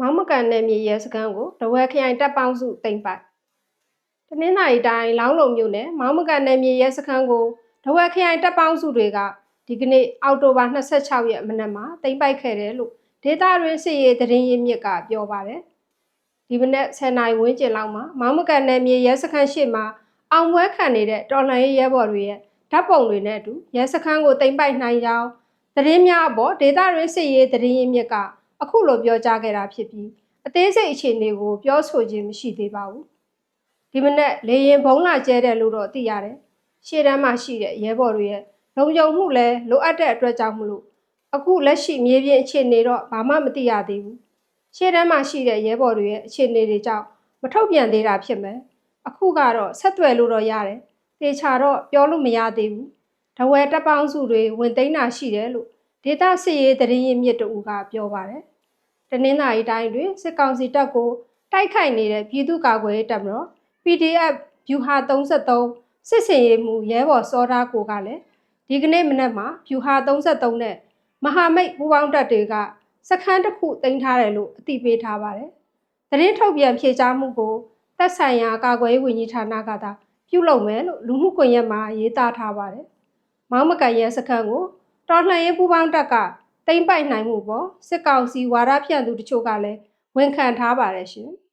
မောင်းမကန်နယ်မြေရဲစခန်းကိုတဝဲခရိုင်တပ်ပေါင်းစုတင်ပိုက်တနင်္လာရီတိုင်းလောင်းလုံမြို့နယ်မောင်းမကန်နယ်မြေရဲစခန်းကိုတဝဲခရိုင်တပ်ပေါင်းစုတွေကဒီကနေ့အောက်တိုဘာ26ရက်မနက်မှာတင်ပိုက်ခဲ့တယ်လို့ဒေတာရင်းစစ်ရေးသတင်းရင်းမြစ်ကပြောပါတယ်ဒီမနက်10နာရီဝန်းကျင်လောက်မှာမောင်းမကန်နယ်မြေရဲစခန်းရှိမှာအောင်ပွဲခံနေတဲ့တော်လှန်ရေးရဲဘော်တွေရဲ့ဓာတ်ပုံတွေနဲ့အတူရဲစခန်းကိုတင်ပိုက်နိုင်ကြောင်းသတင်းများအပေါ်ဒေတာရင်းစစ်ရေးသတင်းရင်းမြစ်က အခုလိုပြောကြားခဲ့တာဖြစ်ပြီးအသေးစိတ်အခြေအနေကိုပြောဆိုခြင်းမရှိသေးပါဘူးဒီမနေ့လေရင်ဘုံလာကျဲတယ်လို့တော့သိရတယ်ရှေ့တန်းမှာရှိတဲ့ရဲဘော်တွေရဲ့လုံခြုံမှုလည်းလိုအပ်တဲ့အတွက်ကြောင့်မလို့အခုလက်ရှိမြေပြင်အခြေအနေတော့ဘာမှမသိရသေးဘူးရှေ့တန်းမှာရှိတဲ့ရဲဘော်တွေရဲ့အခြေအနေတွေကြောင့်မထုတ်ပြန်သေးတာဖြစ်မယ်အခုကတော့ဆက်သွယ်လို့တော့ရတယ်တေချာတော့ပြောလို့မရသေးဘူးတဝဲတပ်ပေါင်းစုတွေဝင်သိမ်းတာရှိတယ်လို့ ဒေတာစစ်ရေးသတင်းရင်းမြစ်တူကပြောပါတယ်တနင်္လာရီတိုင်းတွင်စစ်ကောင်စီတပ်ကိုတိုက်ခိုက်နေတဲ့ပြည်သူ့ကာကွယ်ရေးတပ်မတော် PDF ဗျူဟာ33စစ်စင်ရေးမှုရဲဘော်စောသားကိုကလည်းဒီကနေ့မနက်မှာဗျူဟာ33နဲ့မဟာမိတ်ပူးပေါင်းတပ်တွေကစခန်းတစ်ခုတင်ထားတယ်လို့အသိပေးထားပါတယ်။သတင်းထုတ်ပြန်ဖြေကြားမှုကိုသက်ဆိုင်ရာကာကွယ်ရေးဝန်ကြီးဌာနကသာပြုလုပ်မယ်လို့လူမှုကွန်ရက်မှာရေးသားထားပါတယ်။မောင်းမကန်ရဲစခန်းကို တော်လှန်ရေးပူးပေါင်းတပ်ကတိမ့်ပိုက်နိုင်မှုပေါ့စစ်ကောင်စီဝါဒဖြန့်သူတချို့ကလည်းဝန်ခံထားပါတယ်ရှင်။